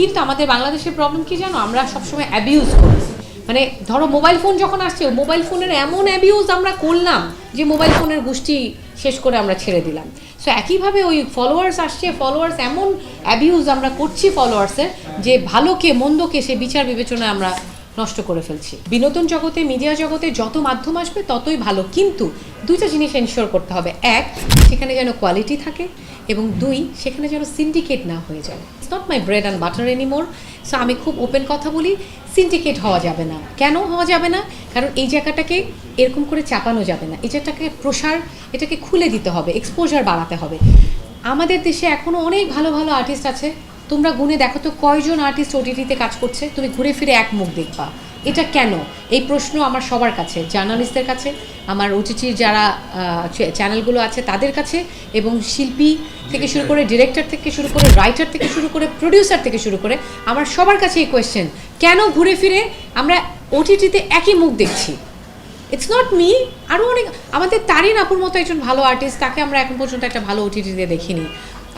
কিন্তু আমাদের বাংলাদেশের প্রবলেম কি জানো? আমরা সবসময় অ্যাবিউজ করি। মানে ধরো মোবাইল ফোন যখন আসছে মোবাইল ফোনের এমন অ্যাবিউজ আমরা করলাম যে মোবাইল ফোনের গোষ্ঠী শেষ করে আমরা ছেড়ে দিলাম। সো একইভাবে ওই ফলোয়ার্স আসছে ফলোয়ার্স এমন অ্যাবিউজ আমরা করছি ফলোয়ার্সের যে ভালোকে মন্দকে সে বিচার বিবেচনায় আমরা নষ্ট করে ফেলছি। বিনোদন জগতে মিডিয়া জগতে যত মাধ্যম আসবে ততই ভালো। কিন্তু দুইটা জিনিস এনশিওর করতে হবে। এক, সেখানে যেন কোয়ালিটি থাকে এবং দুই, সেখানে যেন সিন্ডিকেট না হয়ে যায়। It's not my bread and butter anymore so আমি খুব ওপেন কথা বলি সিন্ডিকেট হওয়া যাবে না। কেন হওয়া যাবে না? কারণ এই জায়গাটাকে এরকম করে চাপানো যাবে না। এই জায়গাটাকে প্রসার, এটাকে খুলে দিতে হবে এক্সপোজার বাড়াতে হবে। আমাদের দেশে এখনও অনেক ভালো ভালো আর্টিস্ট আছে তোমরা গুনে দেখো তো কয়জন আর্টিস্ট ওটিটিতে কাজ করছে? তুমি ঘুরে ফিরে এক মুখ দেখবা। এটা কেন? এই প্রশ্ন আমার সবার কাছে, জার্নালিস্টদের কাছে, আমার ওটিটির যারা চ্যানেলগুলো আছে তাদের কাছে, এবং শিল্পী থেকে শুরু করে ডিরেক্টর থেকে শুরু করে রাইটার থেকে শুরু করে প্রডিউসার থেকে শুরু করে আমার সবার কাছে এই কোয়েশ্চেন কেন ঘুরে ফিরে আমরা ওটিটিতে একই মুখ দেখছি? ইটস নট মি আরও অনেক, আমাদের তারিন আপুর মতো একজন ভালো আর্টিস্ট তাকে আমরা এখন পর্যন্ত একটা ভালো ওটিটিতে দেখিনি।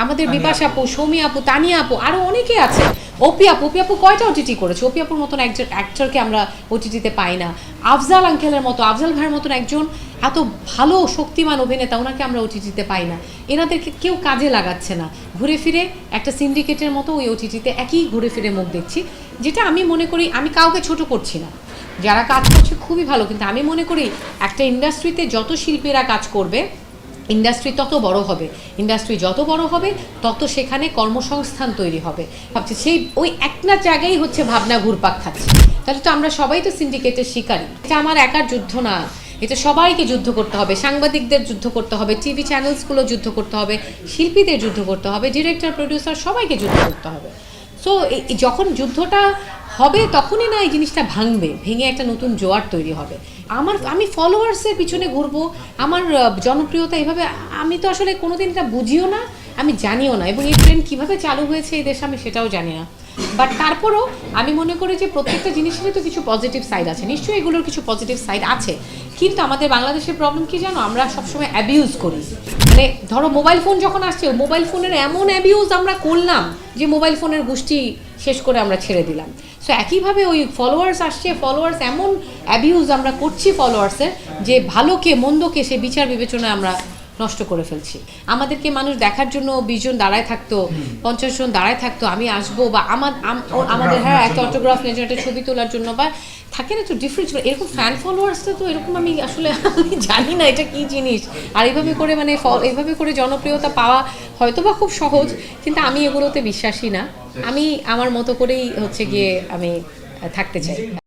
আমাদের বিপাশ আপু। সৌমি আপু তানিয়া আপু আরও অনেকে আছে। ওপি আপু ওপি আপু কয়টা ওটিটি করেছে? ওপি আপুর মতন একজন অ্যাক্টরকে আমরা ওটিটিতে পাই না। আফজাল আঙ্কেলের মতো আফজাল ভাইয়ের মতন একজন এত ভালো শক্তিমান অভিনেতা ওনাকে আমরা ওটিটিতে পাই না। এনাদেরকে কেউ কাজে লাগাচ্ছে না। ঘুরে ফিরে একটা সিন্ডিকেটের মতো ওই ওটিটিতে একই ঘুরে ফিরে মুখ দেখছি। যেটা আমি মনে করি আমি কাউকে ছোট করছি না। যারা কাজ করছে খুবই ভালো কিন্তু আমি মনে করি একটা ইন্ডাস্ট্রিতে যত শিল্পীরা কাজ করবে ইন্ডাস্ট্রি তত বড় হবে। ইন্ডাস্ট্রি যত বড় হবে, তত সেখানে কর্মসংস্থান তৈরি হবে। ভাবছি সেই ওই একটা জায়গায় হচ্ছে ভাবনা ঘুরপাক খাচ্ছে। তাহলে তো আমরা সবাই তো সিন্ডিকেটের শিকারী। এটা আমার একার যুদ্ধ না। এটা সবাইকে যুদ্ধ করতে হবে। সাংবাদিকদের যুদ্ধ করতে হবে টিভি চ্যানেলসগুলো যুদ্ধ করতে হবে, শিল্পীদের যুদ্ধ করতে হবে ডিরেক্টর প্রডিউসার সবাইকে যুদ্ধ করতে হবে। সো যখন যুদ্ধটা হবে, তখনই না এই জিনিসটা ভাঙবে। ভেঙে একটা নতুন জোয়ার তৈরি হবে। আমার, আমি ফলোয়ার্সের পিছনে ঘুরবো, আমার জনপ্রিয়তা এভাবে, আমি তো আসলে কোনোদিন এটা বুঝিও না। আমি জানিও না, এবং এই ট্রেন্ড কীভাবে চালু হয়েছে এই দেশে আমি সেটাও জানি না। বাট তারপরও আমি মনে করি যে প্রত্যেকটা জিনিসেরই তো কিছু পজিটিভ সাইড আছে। নিশ্চয়ই এগুলোর কিছু পজিটিভ সাইড আছে। কিন্তু আমাদের বাংলাদেশের প্রবলেম কি জানো? আমরা সবসময় অ্যাবিউজ করি। মানে ধরো মোবাইল ফোন যখন আসছে মোবাইল ফোনের এমন অ্যাবিউজ আমরা করলাম যে মোবাইল ফোনের গোষ্ঠী শেষ করে আমরা ছেড়ে দিলাম। সো একইভাবে ওই ফলোয়ার্স আসছে ফলোয়ার্স এমন অ্যাবিউজ আমরা করছি ফলোয়ার্সের যে ভালোকে মন্দকে সে বিচার বিবেচনায় আমরা নষ্ট করে ফেলছি। আমাদেরকে মানুষ দেখার জন্য বিশ জন দাঁড়ায় থাকতো পঞ্চাশ জন দাঁড়ায় থাকতো আমি আসব বা আমার আমাদের হ্যাঁ একটা অটোগ্রাফ জন্য একটা ছবি তোলার জন্য বা থাকে না তো ডিফারেন্স এরকম ফ্যান ফলোয়ার্সটা তো এরকম আমি আসলে আমি জানি না এটা কি জিনিস। আর এইভাবে করে মানে ফল- এইভাবে করে জনপ্রিয়তা পাওয়া হয়তো বা খুব সহজ কিন্তু আমি এগুলোতে বিশ্বাসী না। আমি আমার মতো করেই হচ্ছে গিয়ে আমি থাকতে চাই।